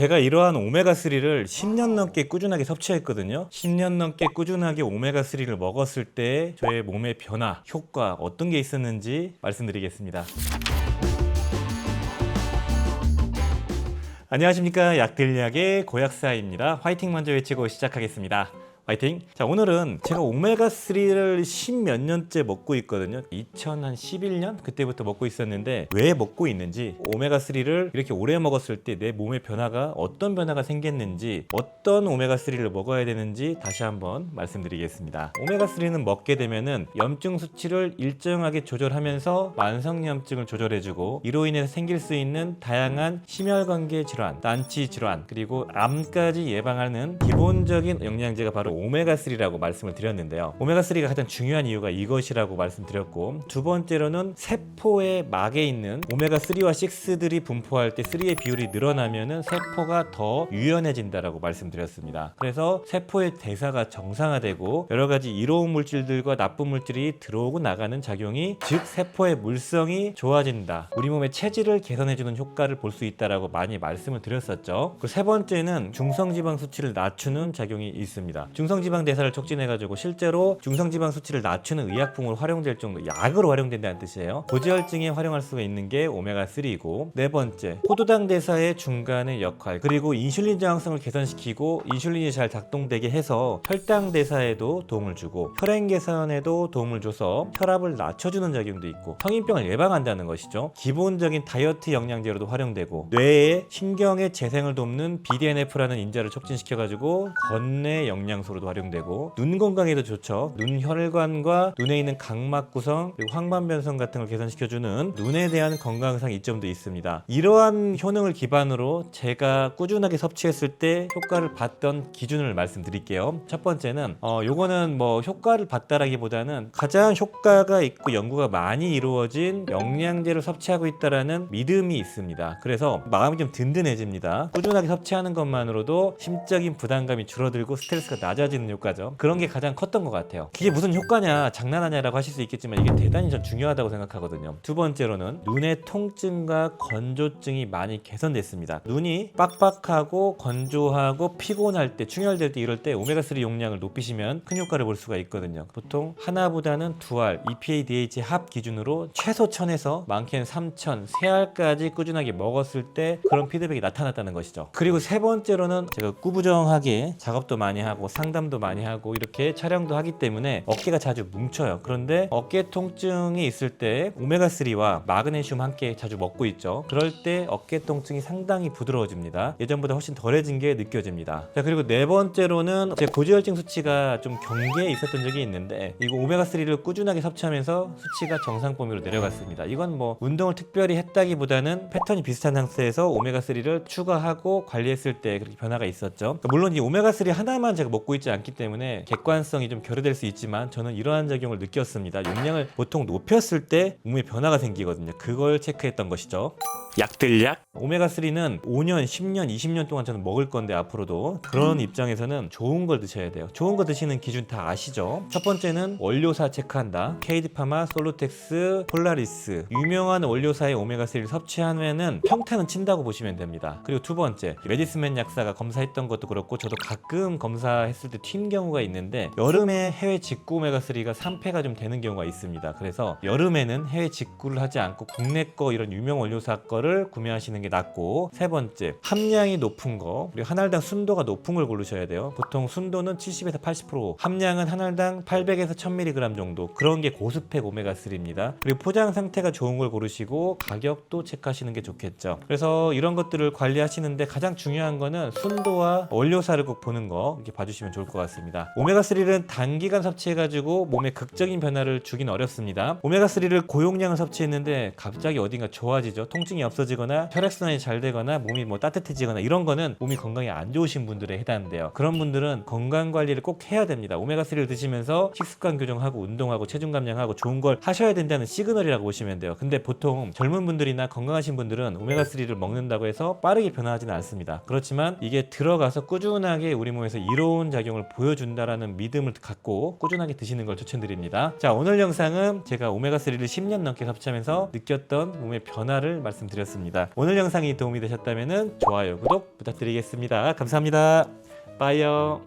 제가 이러한 오메가3를 10년 넘게 꾸준하게 섭취했거든요. 10년 넘게 꾸준하게 오메가3를 먹었을 때 저의 몸의 변화, 효과 어떤 게 있었는지 말씀드리겠습니다. 안녕하십니까. 약들약의 고약사입니다. 화이팅 먼저 외치고 시작하겠습니다. 화이팅! 자, 오늘은 제가 오메가3를 10몇 년째 먹고 있거든요. 2011년? 그때부터 먹고 있었는데 왜 먹고 있는지 오메가3를 이렇게 오래 먹었을 때 내 몸의 변화가 어떤 변화가 생겼는지 어떤 오메가3를 먹어야 되는지 다시 한번 말씀드리겠습니다. 오메가3는 먹게 되면은 염증 수치를 일정하게 조절하면서 만성염증을 조절해주고 이로 인해서 생길 수 있는 다양한 심혈관계 질환, 난치 질환, 그리고 암까지 예방하는 기본적인 영양제가 바로 오메가3라고 말씀을 드렸는데요. 오메가3가 가장 중요한 이유가 이것이라고 말씀드렸고 두 번째로는 세포의 막에 있는 오메가3와 6들이 분포할 때 3의 비율이 늘어나면은 세포가 더 유연해진다라고 말씀드렸습니다. 그래서 세포의 대사가 정상화되고 여러 가지 이로운 물질들과 나쁜 물질이 들어오고 나가는 작용이 즉 세포의 물성이 좋아진다. 우리 몸의 체질을 개선해주는 효과를 볼 수 있다라고 많이 말씀을 드렸었죠. 그리고 세 번째는 중성지방 수치를 낮추는 작용이 있습니다. 중성지방 대사를 촉진해가지고 실제로 중성지방 수치를 낮추는 의약품으로 활용될 정도 약으로 활용된다는 뜻이에요. 고지혈증에 활용할 수가 있는 게 오메가 3이고 네 번째 포도당 대사의 중간의 역할 그리고 인슐린 저항성을 개선시키고 인슐린이 잘 작동되게 해서 혈당 대사에도 도움을 주고 혈행 개선에도 도움을 줘서 혈압을 낮춰주는 작용도 있고 성인병을 예방한다는 것이죠. 기본적인 다이어트 영양제로도 활용되고 뇌의 신경의 재생을 돕는 BDNF라는 인자를 촉진시켜가지고 건뇌 영양소 로도 활용되고 눈 건강에도 좋죠. 눈 혈관과 눈에 있는 각막 구성 그리고 황반 변성 같은 걸 개선시켜주는 눈에 대한 건강상 이점도 있습니다. 이러한 효능을 기반으로 제가 꾸준하게 섭취했을 때 효과를 봤던 기준을 말씀드릴게요. 첫 번째는 어 요거는 뭐 효과를 봤다라기보다는 가장 효과가 있고 연구가 많이 이루어진 영양제를 섭취하고 있다라는 믿음이 있습니다. 그래서 마음이 좀 든든해집니다. 꾸준하게 섭취하는 것만으로도 심적인 부담감이 줄어들고 스트레스가 낮아 지는 효과죠. 그런 게 가장 컸던 것 같아요. 그게 무슨 효과냐, 장난하냐라고 하실 수 있겠지만 이게 대단히 전 중요하다고 생각하거든요. 두 번째로는 눈의 통증과 건조증이 많이 개선됐습니다. 눈이 빡빡하고 건조하고 피곤할 때, 충혈될 때 이럴 때 오메가3 용량을 높이시면 큰 효과를 볼 수가 있거든요. 보통 하나보다는 두 알, EPA, DHA 합 기준으로 최소 1000에서 많게는 3000, 3알까지 꾸준하게 먹었을 때 그런 피드백이 나타났다는 것이죠. 그리고 세 번째로는 제가 꾸부정하게 작업도 많이 하고 상 담도 많이 하고 이렇게 촬영도 하기 때문에 어깨가 자주 뭉쳐요. 그런데 어깨 통증이 있을 때 오메가3와 마그네슘 함께 자주 먹고 있죠. 그럴 때 어깨 통증이 상당히 부드러워집니다. 예전보다 훨씬 덜해진 게 느껴집니다. 자, 그리고 네 번째로는 제 고지혈증 수치가 좀 경계에 있었던 적이 있는데 이거 오메가3를 꾸준하게 섭취하면서 수치가 정상 범위로 내려갔습니다. 이건 뭐 운동을 특별히 했다기보다는 패턴이 비슷한 상태에서 오메가3를 추가하고 관리했을 때 그렇게 변화가 있었죠. 그러니까 물론 이 오메가3 하나만 제가 먹고 있지 않기 때문에 객관성이 좀 결여될 수 있지만 저는 이러한 작용을 느꼈습니다. 용량을 보통 높였을 때 몸에 변화가 생기거든요. 그걸 체크했던 것이죠. 약들약 오메가3는 5년, 10년, 20년 동안 저는 먹을 건데 앞으로도 그런 입장에서는 좋은 걸 드셔야 돼요. 좋은 거 드시는 기준 다 아시죠? 첫 번째는 원료사 체크한다. 케이드파마, 솔로텍스, 폴라리스 유명한 원료사의 오메가3를 섭취하면은 평타는 친다고 보시면 됩니다. 그리고 두 번째 메디스맨 약사가 검사했던 것도 그렇고 저도 가끔 검사했을 때 튄 경우가 있는데 여름에 해외 직구 오메가3가 3패가 좀 되는 경우가 있습니다. 그래서 여름에는 해외 직구를 하지 않고 국내 거 이런 유명 원료사 거를 구매하시는 게 낫고 세 번째 함량이 높은 거 그리고 한 알당 순도가 높은 걸 고르셔야 돼요. 보통 순도는 70에서 80% 함량은 한 알당 800에서 1000mg 정도 그런 게 고스펙 오메가3입니다. 그리고 포장 상태가 좋은 걸 고르시고 가격도 체크하시는 게 좋겠죠. 그래서 이런 것들을 관리하시는데 가장 중요한 거는 순도와 원료사를 꼭 보는 거 이렇게 봐주시면 좋을 것 같습니다. 오메가3는 단기간 섭취해가지고 몸에 극적인 변화를 주긴 어렵습니다. 오메가3를 고용량을 섭취했는데 갑자기 어딘가 좋아지죠. 통증이 없어지거나 혈액순환이 잘 되거나 몸이 뭐 따뜻해지거나 이런 거는 몸이 건강이 안 좋으신 분들에 해당돼요. 그런 분들은 건강 관리를 꼭 해야 됩니다. 오메가3를 드시면서 식습관 교정하고 운동하고 체중 감량하고 좋은 걸 하셔야 된다는 시그널이라고 보시면 돼요. 근데 보통 젊은 분들이나 건강하신 분들은 오메가3를 먹는다고 해서 빠르게 변화하지는 않습니다. 그렇지만 이게 들어가서 꾸준하게 우리 몸에서 이로운 작용을 보여준다라는 믿음을 갖고 꾸준하게 드시는 걸 추천드립니다. 자, 오늘 영상은 제가 오메가3를 10년 넘게 섭취하면서 느꼈던 몸의 변화를 말씀드렸습니다. 알려드렸습니다. 오늘 영상이 도움이 되셨다면 좋아요, 구독 부탁드리겠습니다. 감사합니다. 빠이요.